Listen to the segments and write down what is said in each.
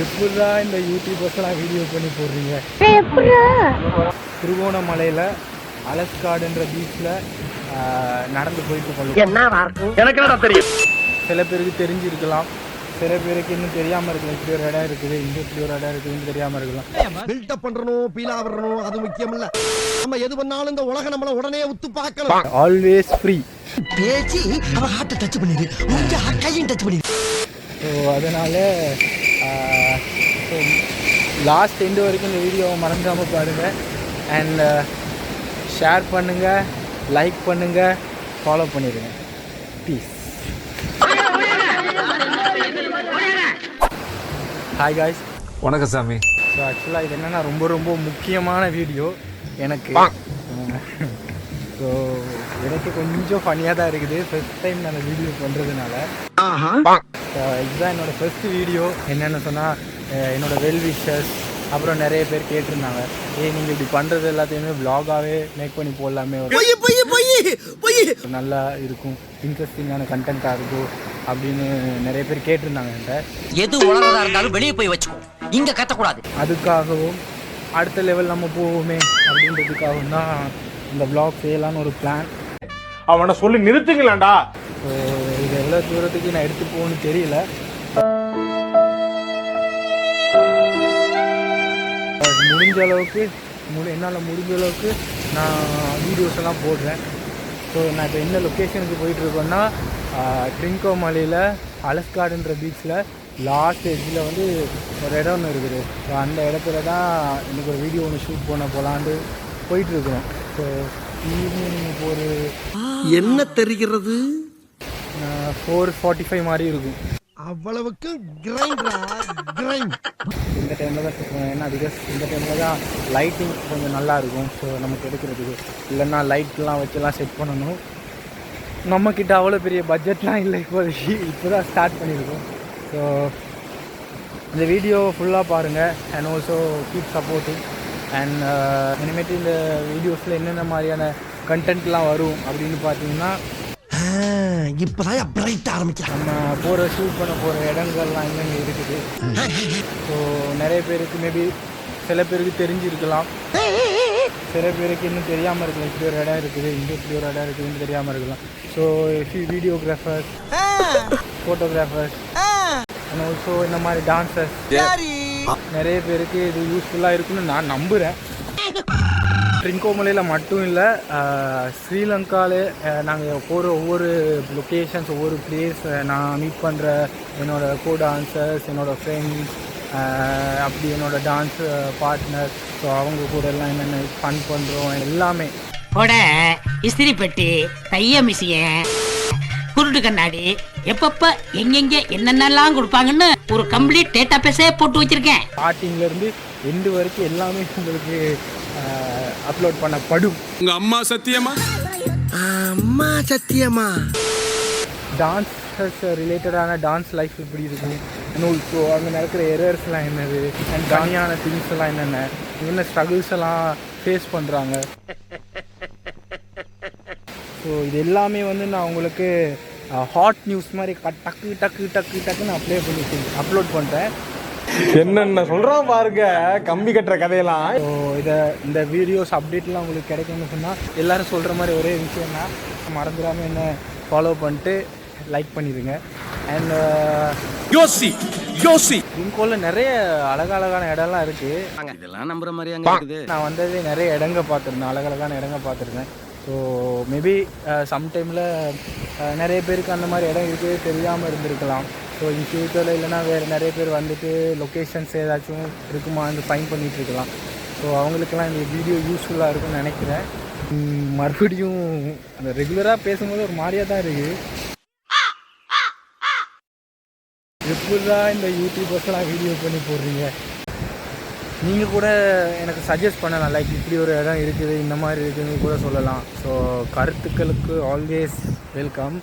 எப்படிதான் இந்த யூடியூபர்ஸ்லாம் வீடியோ பண்ணி போடுறீங்க? திருவோணமலையில் அலஸ்காடுன்ற பீச்சில் நடந்து போயிட்டு கொள்ளும் எனக்கு என்னடா தெரியும்? சில பேருக்கு தெரிஞ்சிருக்கலாம். சில பேருக்கு இன்னும் தெரியாமல் இருக்கலாம். இப்படி ஒரு இடம் இருக்குது இங்கே இப்படி ஒரு இடம் இருக்குதுன்னு தெரியாமல் இருக்கலாம். பில்டப் பண்றணும் பீலா வரணும் அது முக்கியம் இல்ல நம்ம எது பண்ணாலும் இந்த உலகம் நம்மள உடனே உத்து பார்க்கணும். ஆல்வேஸ் ஃப்ரீ பேச்சு அவ ஹார்ட்ட டச் பண்ணிடு. உங்க கையும் டச் பண்ணிடு. ஸோ அதனால் லாஸ்ட் எண்டு வரைக்கும் இந்த வீடியோவை மறந்துடாமல் பாருங்கள் அண்ட் ஷேர் பண்ணுங்கள் லைக் பண்ணுங்கள் ஃபாலோ பண்ணிடுங்க ப்ளீஸ் ஹாய் காய்ஸ் வணக்கம் சாமி. ஸோ ஆக்சுவலாக இது என்னென்னா ரொம்ப ரொம்ப முக்கியமான வீடியோ எனக்கு ஸோ எனக்கு கொஞ்சம் ஃபனியாக தான் இருக்குது. ஃபர்ஸ்ட் டைம் நான் வீடியோ பண்ணுறதுனால இதுதான் என்னோட ஃபர்ஸ்ட் வீடியோ என்னென்னு சொன்னால் என்னோட வெல் விஷஸ் அப்புறம் நிறைய பேர் கேட்டிருந்தாங்க. ஏய் நீங்கள் இப்படி பண்ணுறது எல்லாத்தையுமே vlog-ஆவே மேக் பண்ணி போடலாமே ஒரு நல்லா இருக்கும். இன்ட்ரெஸ்டிங்கான கண்டென்ட்டாக இருக்கும் அப்படின்னு நிறைய பேர் கேட்டிருந்தாங்க என்கிட்ட. எது உலகதா இருந்தாலும் வெளியே போய் வச்சுக்கோ. இங்க கத்தக்கூடாது. அதுக்காகவும் அடுத்த லெவல் நம்ம போவோமே அப்படின்றதுக்காகவும் தான் இந்த vlog செய்யலான்னு ஒரு பிளான் அவனை சொல்லி இது எவ்வளோ தூரத்துக்கு நான் எடுத்து போகணும்னு தெரியல. முடிஞ்ச அளவுக்கு முடி என்னால் முடிஞ்ச அளவுக்கு நான் வீடியோஸ் எல்லாம் போடுறேன். ஸோ நான் இப்போ என்ன லொக்கேஷனுக்கு போயிட்டு இருக்கோன்னா ட்ரிங்கோ மலையில் அலஸ்காடுன்ற பீச்சில் லாஸ்ட் எட்ஜில் வந்து ஒரு இடம் ஒன்று இருக்குது. ஸோ அந்த இடத்துல தான் எனக்கு ஒரு வீடியோ ஒன்று ஷூட் பண்ண போகலான்ட்டு போயிட்டுருக்கோம் ஸோ ஈவினிங் ஒரு என்ன தெரிகிறது? ஃபோர் ஃபார்ட்டி ஃபைவ் மாதிரி இருக்கும். அவ்வளவுக்கு இந்த டைமில் தான் ஏன்னா பிகாஸ் இந்த டைமில் தான் லைட்டிங் கொஞ்சம் நல்லா இருக்கும். ஸோ நமக்கு எடுக்கிறதுக்கு இல்லைன்னா லைட்லாம் வச்செல்லாம் செட் பண்ணணும். நம்மக்கிட்ட அவ்வளோ பெரிய பட்ஜெட்லாம் இல்லை இப்போதைக்கு. இப்போ தான் ஸ்டார்ட் பண்ணியிருக்கோம். ஸோ இந்த வீடியோ ஃபுல்லாக பாருங்கள் and also keep supporting and இனிமேட்டு இந்த வீடியோஸில் என்னென்ன மாதிரியான கண்டென்ட்லாம் வரும் அப்படின்னு பார்த்தீங்கன்னா இப்பதான் பிரைட் ஆரம்பிக்கிறான் நம்ம போகிற ஷூட் பண்ண போகிற இடங்கள்லாம் எங்கெங்கே இருக்குது? ஸோ நிறைய பேருக்கு மேபி சில பேருக்கு தெரிஞ்சிருக்கலாம். சில பேருக்கு இன்னும் தெரியாமல் இருக்கலாம். இப்படி ஒரு இடம் இருக்குது இங்கே இப்படி ஒரு இடம் இருக்குதுன்னு தெரியாமல் இருக்கலாம். So videographers photographers and also இந்த மாதிரி டான்சர்ஸ் நிறைய பேருக்கு இது யூஸ்ஃபுல்லாக இருக்குன்னு நான் நம்புகிறேன் ட்ரிங்கோமலையில் மட்டும் இல்லை ஸ்ரீலங்காவில் நாங்கள் போகிற ஒவ்வொரு லொக்கேஷன்ஸ் ஒவ்வொரு பிளேஸ் நான் மீட் பண்ணுற என்னோட கோ டான்சர்ஸ் என்னோடய ஃப்ரெண்ட்ஸ் அப்படி என்னோட டான்ஸ் பார்ட்னர் ஸோ அவங்க கூட எல்லாம் என்னென்ன ஃபன் பண்ணுறோம் எல்லாமே. கொடை இஸ்திரி பெட்டி தைய மிஷின் குருட்டு கண்ணாடி எப்பப்ப எங்கெங்க என்னென்னலாம் கொடுப்பாங்கன்னு ஒரு கம்ப்ளீட் டேட்டா பேஸே போட்டு வச்சிருக்கேன். ஸ்டார்டிங்லேருந்து எண்டு வரைக்கும் எல்லாமே உங்களுக்கு அப்லோட் பண்ணப்படும் உங்க அம்மா சத்தியமா? அம்மா சத்தியமா? டான்ஸஸ் ரிலேட்டடான டான்ஸ் லைஃப் எப்படி இருக்கும் அண்ட் ஆல்சோ அங்கே நடக்கிற எரர்ஸ்லாம் என்னது? அண்ட் தனியான திங்ஸ் எல்லாம் என்னென்ன? என்ன ஸ்ட்ரகிள்ஸ் எல்லாம் ஃபேஸ் பண்ணுறாங்க ஸோ இது எல்லாமே வந்து நான் உங்களுக்கு ஹாட் நியூஸ் மாதிரி க- டக்கு டக்கு டக்கு டக்குன்னு அப்ளை பண்ணி அப்லோட் பண்ணுறேன் என்னென்ன சொல்றான் பாருங்க கம்பி கட்டுற கதையெல்லாம். ஸோ இதை இந்த வீடியோஸ் அப்டேட்லாம் உங்களுக்கு கிடைக்கும்னு சொன்னால் எல்லாரும் சொல்கிற மாதிரி ஒரே விஷயம் தான் மறந்துடாமல் என்ன ஃபாலோ பண்ணிட்டு லைக் பண்ணிடுங்க. அண்ட் யோசி யோசி. இங்கோவில் நிறைய அழகழகான இடம்லாம் இருக்குது இதெல்லாம் நம்புற மாதிரி அங்க இருக்குது. நான் வந்ததே நிறைய இடங்க பார்த்துருந்தேன் அழகழகான இடங்க பார்த்துருந்தேன். ஸோ மேபி சம்டைமில் நிறைய பேருக்கு அந்த மாதிரி இடம் இருக்குது தெரியாமல் இருந்திருக்கலாம். ஸோ இன் ஃபியூச்சரில் இல்லைன்னா வேறு நிறைய பேர் வந்துட்டு லொக்கேஷன்ஸ் ஏதாச்சும் இருக்குமான்னு ஃபைன் பண்ணிகிட்ருக்கலாம் இருக்கலாம். ஸோ அவங்களுக்கெல்லாம் இந்த வீடியோ யூஸ்ஃபுல்லாக இருக்கும்னு நினைக்கிறேன். மறுபடியும் அந்த ரெகுலராக பேசும்போது ஒரு மாதிரியாக தான் இருக்குது எப்படிதான் இந்த யூடியூபர்ஸ்லாம் வீடியோ பண்ணி போடுறீங்க? நீங்கள் கூட எனக்கு சஜஸ்ட் பண்ணலாம். லைக் இப்படி ஒரு இடம் இருக்குது இந்த மாதிரி இருக்குதுன்னு கூட சொல்லலாம். ஸோ கருத்துக்களுக்கு ஆல்வேஸ் வெல்கம்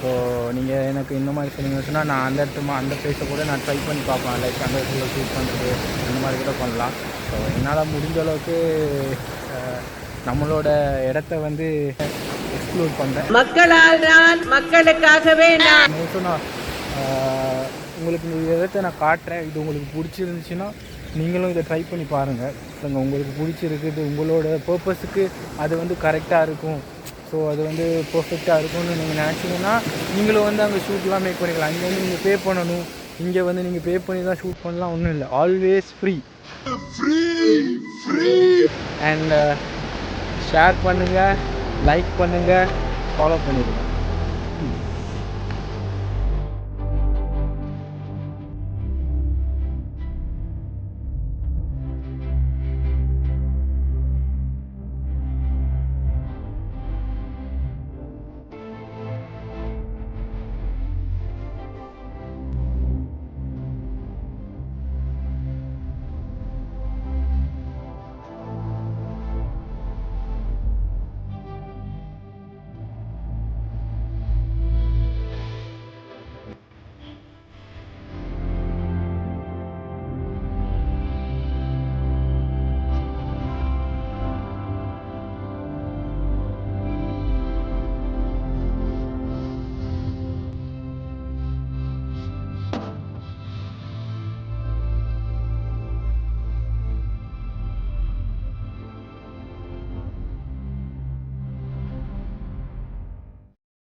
ஸோ நீங்கள் எனக்கு இந்த மாதிரி சொன்னீங்கன்னு சொன்னால் நான் அந்த இடத்துல அந்த பிளேஸை கூட நான் ட்ரை பண்ணி பார்ப்பேன். லைக் அந்த இடத்துல ஷூட் பண்ணுறது அந்த மாதிரி கூட பண்ணலாம். ஸோ என்னால் முடிஞ்ச அளவுக்கு நம்மளோட இடத்த வந்து எக்ஸ்ப்ளோர் பண்ணுறேன் மக்களால் நான் மக்களுக்காகவே நான் உங்களுக்கு இந்த விதத்தை நான் காட்டுறேன். இது உங்களுக்கு பிடிச்சிருந்துச்சுன்னா நீங்களும் இதை ட்ரை பண்ணி பாருங்கள் இல்லைங்க உங்களுக்கு பிடிச்சிருக்குது. உங்களோட பர்பஸுக்கு அது வந்து கரெக்டாக இருக்கும். ஸோ அது வந்து பர்ஃபெக்டாக இருக்கும்னு நீங்கள் நினச்சிங்கன்னா நீங்களும் வந்து அங்கே ஷூட்லாம் மேக் பண்ணிக்கலாம். அங்கே வந்து நீங்கள் பே பண்ணணும். இங்கே வந்து நீங்கள் பே பண்ணி தான் ஷூட் பண்ணலாம். ஒன்றும் இல்லை. Always free and share uh, பண்ணுங்கள் லைக் பண்ணுங்கள் ஃபாலோ பண்ணிடுங்க.